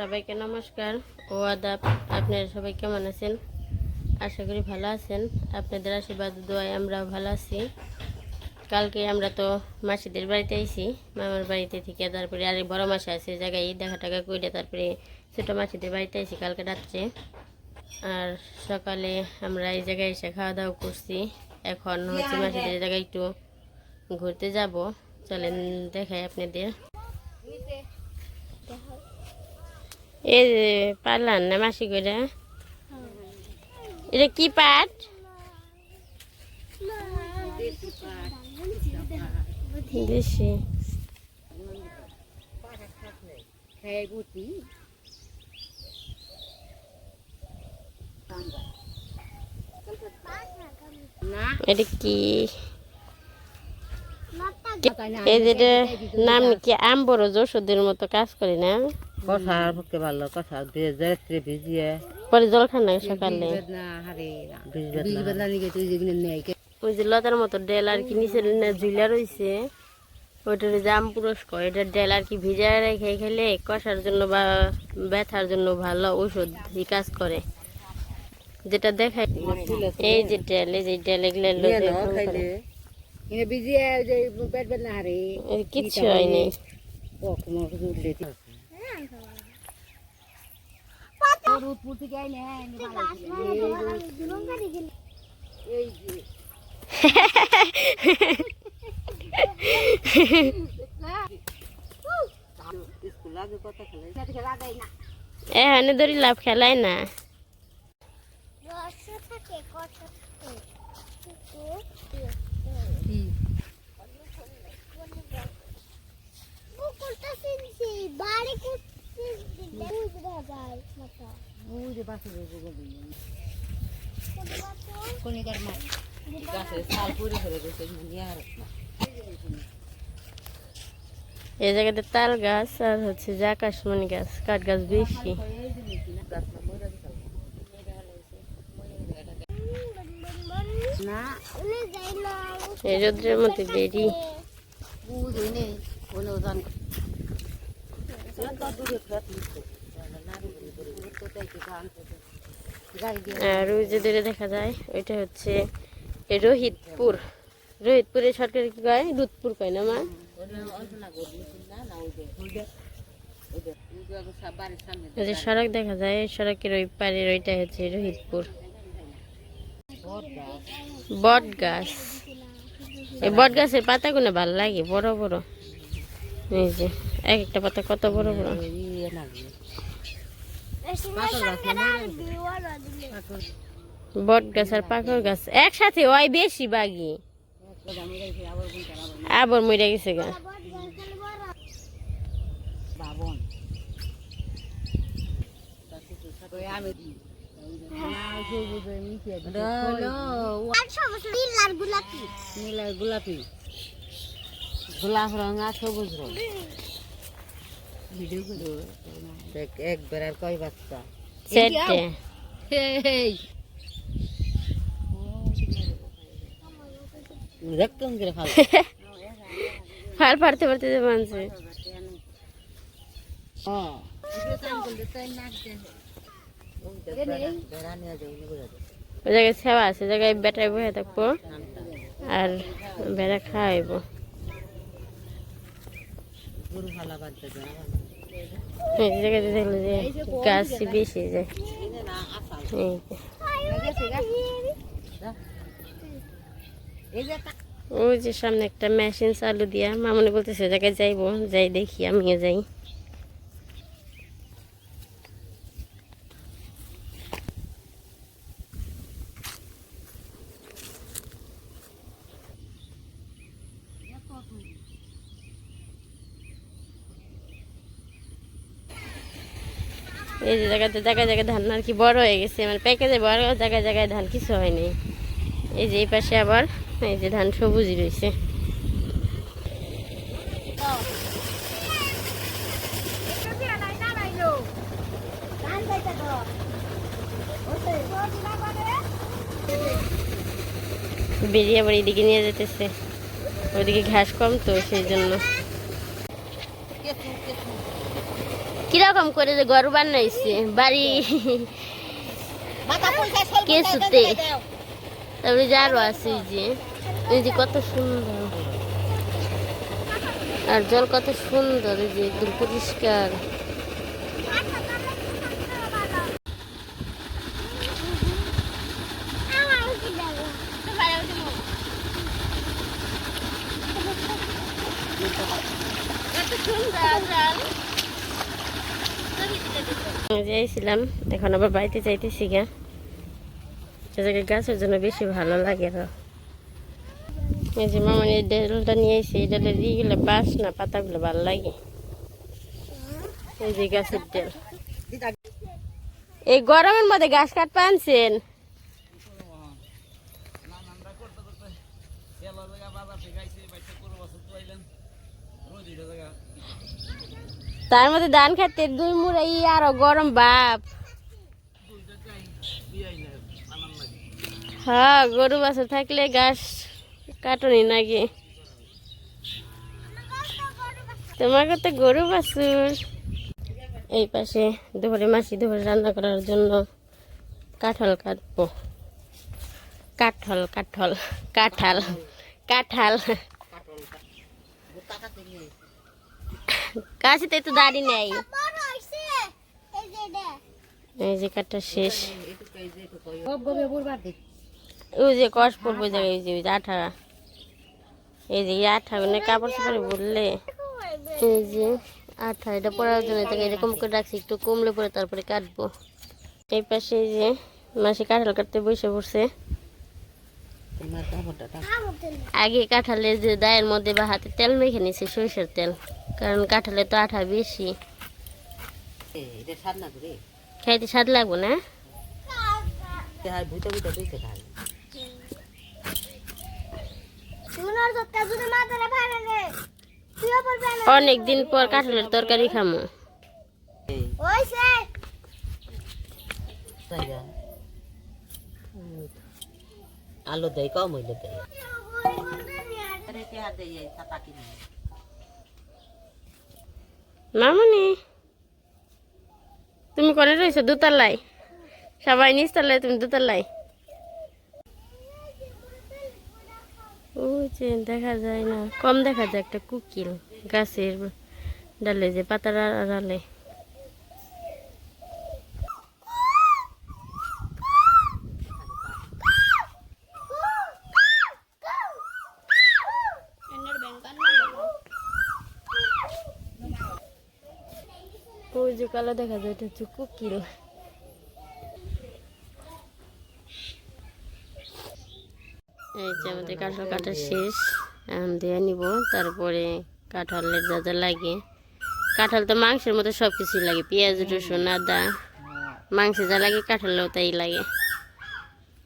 সবাইকে নমস্কার ও আদাব। আপনারা সবাই কেমন আছেন? আশা করি ভালো আছেন। আপনাদের আশীর্বাদ, দোয়ায় আমরাও ভালো আছি। কালকে আমরা তো মাসিদের বাড়িতে আইছি। মামার বাড়িতে থেকে তারপরে আরেক বড় মাসি আছে, জায়গায় দেখা টাকা করে তারপরে ছোটো মাসিদের বাড়িতে আইছি কালকে রাত্রে। আর সকালে আমরা এই জায়গায় এসে খাওয়া দাওয়া করছি। এখন হচ্ছে মাসিদের জায়গায় একটু ঘুরতে যাব। চলেন দেখাই আপনাদের। এই যে পারলাম না মাসি করে এটা কি পাট? দেশি। এটা কি? এই যেটা নাম কি? আম্বর ওষুধের মতো কাজ করে না? কষার পক্ষে ভালো কষা দিয়ে রাত্রে ভিজিয়ে। পরে জল খান সকালে। ওই যে লতার মতো ডেল আর কি নিচে ঝুলা রয়েছে ওইটার জাম পুরস্কার এটার ডেল আর কি ভিজায় রেখে খেলে কষার জন্য বা ব্যথার জন্য ভালো ঔষধ এই কাজ করে। যেটা দেখায় এই যে ডেল এই যে ডেল এগুলো কিচ্ছু হয়নি কখনো উঠলে রোদ পুটি গাই না এই কোনিকার গাছে পরে গেছে আর এই জায়গাতে তাল গাছ আর হচ্ছে যে আকাশমণি গাছ কাঠ গাছ বেশি। না এই রোদ্রের মধ্যে দেরি বুঝই নেই কোনো ওজন দূরে ফেট লিখতে গাড়ি দিয়ে আর ওই যে দেখা যায়, ওইটা হচ্ছে রোহিতপুর। রোহিতপুরে সরকারি কয়? দুধপুর কয় না মা? সড়ক দেখা যায় সড়কের ওই পারের ওইটা হচ্ছে রোহিতপুর। বট গাছ এই বট গাছের পাতাগুলো ভালো লাগে, বড় বড়। এই যে। এক একটা পাতা কত বড় বড়? বট গাছ আর পাখর গাছ। একসাথে ওই বেশি বাগি। আবার মরে গেছে গা। বাবন গোলাপি। গোলাপ। রং আর সবুজ রং ভিডিও করো দেখ একবার আর কয় বাচ্চা? সেটে দেখতাম করে ভালো ফার ফাড়তে ফাড়তে যে মানছে। হ্যাঁ ওই জায়গায় সেবা আছে জায়গায় বেটায় বসে থাকব আর বেড়া খাওয়াইবো। গরু ফালা বাদ দেবে দেখল যে বেশি যায়। ওই যে সামনে একটা মেশিন চালু দিয়া, মামনি বলতেছে, জায়গায় যাইবো, যাই দেখি, আমিও যাই জায়গাতে জায়গায় জায়গায় ধান আর কি বড় হয়ে গেছে। মানে প্যাকেজে বড় জায়গায় জায়গায় ধান কিছু হয়নি। এই যে এই পাশে আবার এই যে ধান সবুজই রয়েছে। বেরিয়ে আবার এদিকে নিয়ে যেতেছে। ওইদিকে ঘাস কম তো, সেই জন্য কেতু কেতু কীরকম করে যে ঘর বানাইছে? বাড়ি কে পয়সা তারপরে যারও আছে যে। এই যে কত সুন্দর। আর জল কত সুন্দর, এই যে একদম পরিষ্কার। যাইছিলাম, এখন আবার বাড়িতে যাইতেছি গা। জায়গায় গাছের জন্য বেশি ভালো লাগে তো। এই যে মামা এই ডালটা নিয়ে এসে এই ডালের ইগুলো বাস না পাতাগুলো ভালো লাগে। এই যে গাছের ডাল। এই গরমের মধ্যে গাছ কাট পানছেন তার মধ্যে ধান খাতে দুই মুড়াই আরও গরম বাপ হ্যাঁ গরু বাছুর থাকলে গাছ কাটনি নাকি? তোমাকে তো গরু বাছুর। এই পাশে দুপুরে মাসি দুপুরে রান্না করার জন্য কাঁঠাল কাটবো। কাঠল কাঠল, কাঁঠাল কাঁঠাল। কাশিতে তো দাড়ি নেই। এই যে শেষ। ওই যে কষ পড়ব জায়গায় ওই যে ওই যে আঠা। এই যে আঠা মানে কাপড় চাপড়ে বললে এই যে আঠা এটা পড়ার জন্য তাকে এরকম করে রাখছি একটু কমলে পরে তারপরে কাটবো। এই পাশে এই যে মাসি কাঁঠাল কাটতে বসে পড়ছে। আগে কাঁঠালের যে দায়ের মধ্যে বা হাতে তেল মেখে নিছে সরিষার তেল। কারণ কাঁঠালে তো আঠা বেশি। খাইতে স্বাদ লাগবো না? তেহার ভুতে ভুতে অনেক দিন পর কাঁঠালের তরকারি খামো। এই জায়গা দেয় কম হইলে দেয় আরে তেহার দেয় এই ছাতা কিনে মামনি, তুমি করে রয়েছো দুতলায়? সবাই নিচতলায় তুমি দুতলায়? ও দেখা যায় না, কম দেখা যায় একটা কুকিল গাছের ডালে যে পাতার আড়ালে। ওই দেখা যায়, এটা হচ্ছে কুকিল এই যে আমাদের কাঁঠাল কাটা শেষ, এখন দিয়ে নিব, তারপরে কাঁঠালের যা যা লাগে। কাঁঠাল তো মাংসের মতো সব কিছুই লাগে, পেঁয়াজ, রসুন, আদা। মাংসে যা লাগে, কাঁঠালেও তাই লাগে।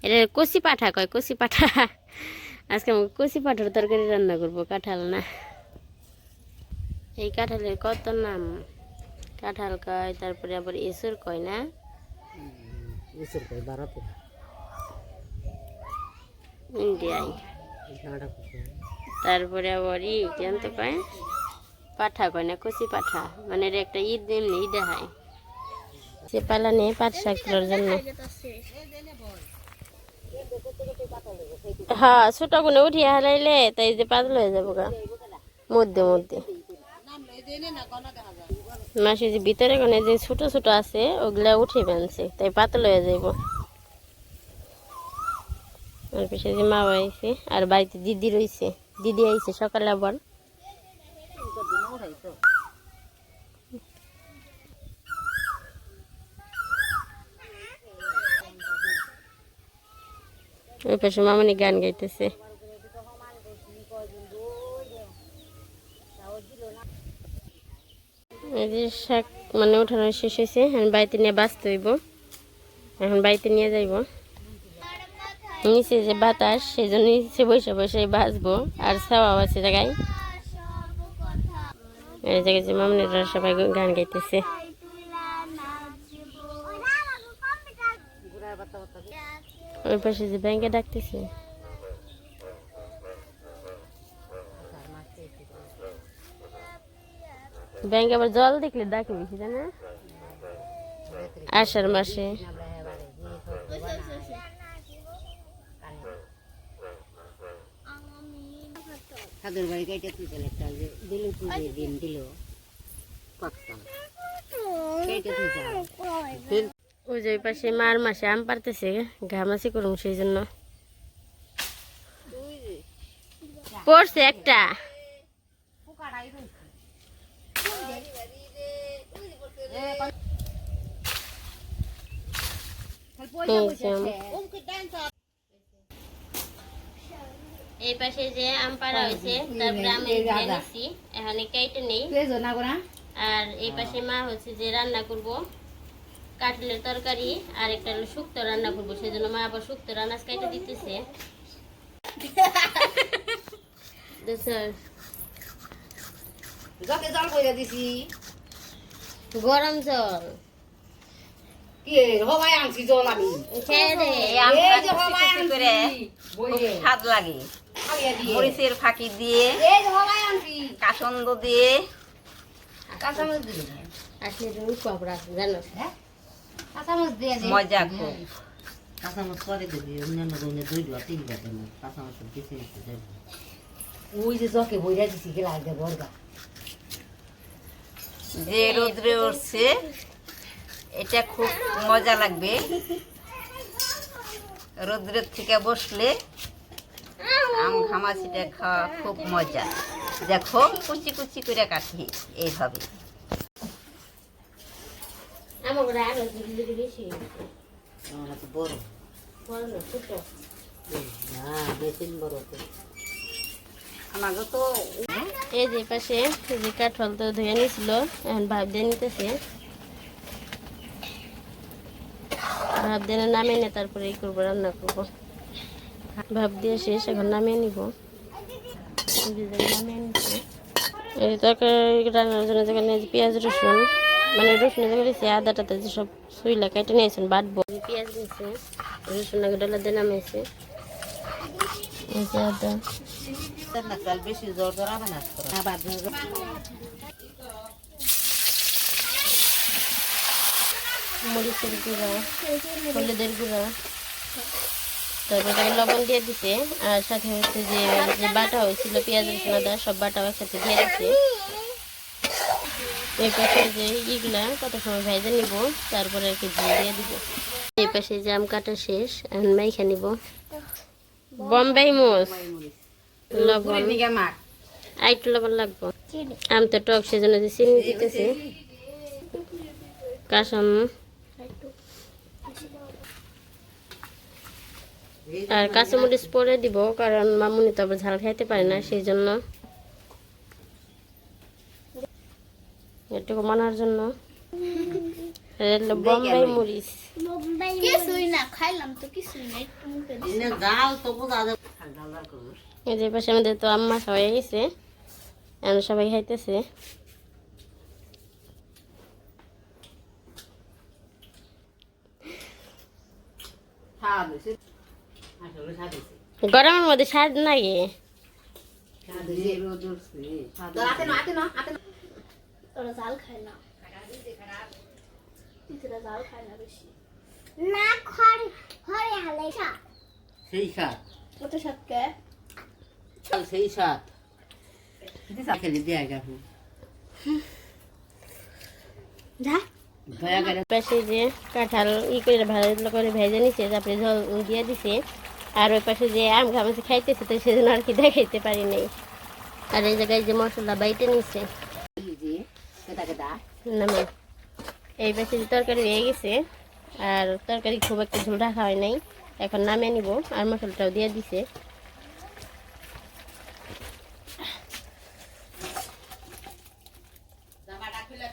এটা কচি পাঠা কয়, কচি পাঠা। আজকে আমি কচি পাঠার তরকারি রান্না করব, কাঁঠাল না। এই কাঁঠালের কত নাম? কাঁঠাল কয় তারপরে আবার এসর কয় না? করে বাড়াতে ইন্ডিয়ায়। তারপরে আবার ই কেন তো কয়? পাঠা কয় না কচি পাঠা। মানে একটা ঈদ এমনি ঈদে হয়। সে পালা নিয়ে পাট শাক তোলার জন্য। হ্যাঁ ছোট গুনে উঠিয়ে হারাইলে তাই যে পাতলা হয়ে যাব গা। মধ্যে মধ্যে। মাসি যে ভিতরে কোনে যে ছোট ছোট আছে, ওগুলা উঠে বানছে তাই পাতলা হয়ে যাইব। আর পিছে যে মা আইছে, আর বাড়িতে দিদি রইছে। দিদি আইছে সকালে আবার। ওই পাশে মামনি গান গাইতেছে এই যে শাক মানে উঠানো শেষ হয়েছে। এখন বাড়িতে নিয়ে বাঁচতে হইব। এখন বাড়িতে নিয়ে যাইব। নিচে যে বাতাস সেই জন্য নিচে বসে বসে বাঁচবো। আর ছাওয়াও আছে জায়গায়। এই জায়গায় যে মামনিরা সবাই গান গাইতেছে। ওই পাশে যে ব্যাংকে ডাকতেছে। ব্যাংকে আবার জল দেখলে ডাকে বেশি জানা আষাঢ় মাসে। তাদের বাড়ি কেটে তুই চলে একটা যে দিল তুই দিন দিল পাকতাম। কেটে তুই ওই যে পাশে মার মাসে আম পারতেছে করুন সেই জন্য। পড়ছে একটা যে আম। এই পাশে যে আম পাড়া হয়েছে তারপরে আমি নিচ্ছি এখানে কেটে নেই। আর এই পাশে মা হচ্ছে যে রান্না করব। কাটলের তরকারি আর একটা শুক্তো রান্না করব। সেই জন্য মা আবার শুক্তো রান্না কেটে দিতেছে? জল কইরা দিছি। গরম জল। স্বাদ লাগে। মরিচের ফাঁকি দিয়ে। কাসন্দ দিয়ে। হ্যাঁ? কাঁচামচ দিয়ে দে মজা খুব। কাঁচামচ করে দিবি অন্যান্য দৌড়ে দুই ডুয়া তিন কাঁচামচ ওই যে জকে বইরা দিছি গেলা দে বর্গা। যে রোদ্রে উঠছে এটা খুব মজা লাগবে। রোদ্রের থেকে বসলে আম ঘামাচিটা খাওয়া খুব মজা। দেখো কুচি কুচি করে কাটি এইভাবে। আমার ঘরে আরও যদি যদি বেশি আমরা তো বড়। বড় না, ছোট। না বেশি বড় তো। এই যে পাশে যে কাঠল তো ধুয়ে নিয়েছিল এখন ভাব দিয়ে নিতেছে। ভাব দিয়ে নামিয়ে নিয়ে তারপরে এই করব, রান্না করব। ভাব দিয়ে শেষ, এখন নামিয়ে নিব। এই তরকারি জন্য যেখানে পেঁয়াজ, রসুন মানে রসুন করেছে আদা টাদা যে সব সুইলা কেটে নিয়েছেন, বাটবো। পেঁয়াজ নিয়েছে রসুন ডলা দিয়ে নামিয়েছে। এই মরিচের গুঁড়া, হলুদের গুঁড়া, তারপরে লবণ দিয়ে দিছে আর সাথে হচ্ছে যে বাটা হয়েছিল, পেঁয়াজ, রসুন, আদা, সব বাটা একসাথে দিয়ে দিছে এই পাশে যে ইগুলা কত সময় ভেজে নিব, তারপরে আর কি দিয়ে দিব। এই পাশে জাম কাটা শেষ এখন মাইখা নিব। বম্বাই মোষ লবণ। একটু লবণ লাগবো। আম তো টক সেজন্য যে চিনি দিতেছে। কাসম আর কাঁচামরিচ পরে দিব কারণ মামুনি তো আবার ঝাল খাইতে পারে না সেই জন্য। এটুকু মানার জন্য। বোম্বাই মরিচ। কিছুই না খাইলাম তো কিছুই না এই যে পাশে আমাদের তো আম্মা সবাই গেছে এখন সবাই খাইতেছে। গরমের মধ্যে স্বাদ লাগে। হাতে না। খড় সেই শাককে সেই খেলে দেয়া পাশে যে কাঁঠাল ই করে ভালো করে ভেজে নিছে তারপরে জল দিয়ে দিছে আর ওই পাশে যে আম ঘামাছে খাইতেছে তো সেজন্য আর কি দেখাইতে পারি নাই। আর এই জায়গায় যে মশলা বাইটে কেটা নামে এই পাশে যে তরকারি হয়ে গেছে আর তরকারি খুব একটা ঝোল রাখা হয় নাই এখন নামে নিব আর মশলাটাও দিয়ে দিছে এইলো বাপ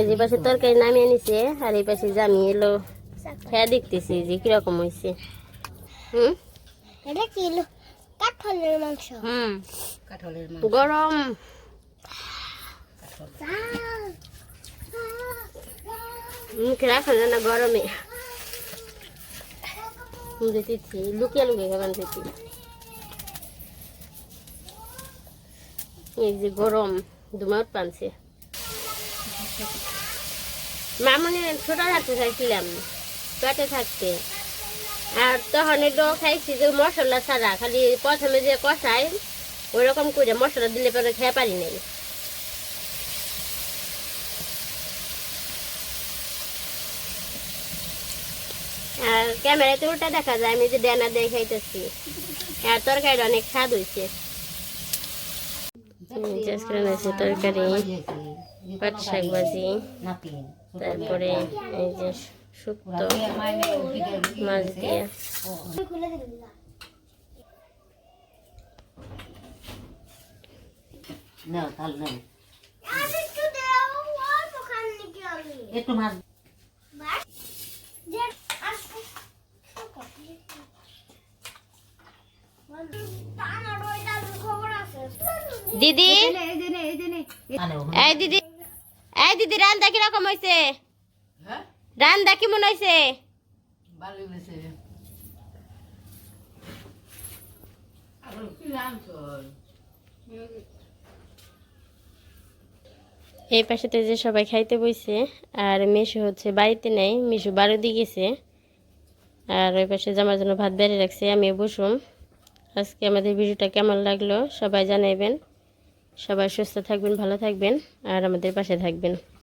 এই পাশে তরকারি নামিয়ে নিছে আর এই পাশে জামি এলো খেয়া দেখতেছি যে কীরকম হয়েছে হুম? এটা কি কাঠলের মাংস। হুম। কাঠলের মাছ গরম। মুখে রাখা যায় না গরমে। লুকিয়ে লুকিয়ে খাবেন এই যে গরম দুমাত পানছে মামনি ছোট থাকতে চাইছিলাম, পেটে থাকতে। আর তখন একটু খাইছি যে মশলা ছাড়া, খালি প্রথমে যে কষাই, ওইরকম করে মশলা দিলে পরে খেয়ে পারি নাই। আর ক্যামেরাতে উল্টা দেখা যায়, আমি যে ডেনা দিয়ে খাইতেছি। আর তরকারি অনেক স্বাদ হয়েছে আজকে রান্নাছি তরকারি পাট শাক ভাজি তারপরে এই যে শুক্তো মাছ দিয়ে। একটু মাছ টানা দিদি? এই দিদি এই দিদি রান্দা কীরকম হয়েছে রান্দা কেমন হয়েছে এই পাশেতে যে সবাই খাইতে বইছে আর মিশু হচ্ছে বাড়িতে নেই মিশু বারোদি গেছে। আর ওই পাশে জামার জন্য ভাত বেড়ে রাখছে আমি বসুম। আজকে আমাদের ভিডিওটা কেমন লাগল সবাই জানাইবেন। সবাই সুস্থ থাকবেন, ভালো থাকবেন, আর আমাদের পাশে থাকবেন।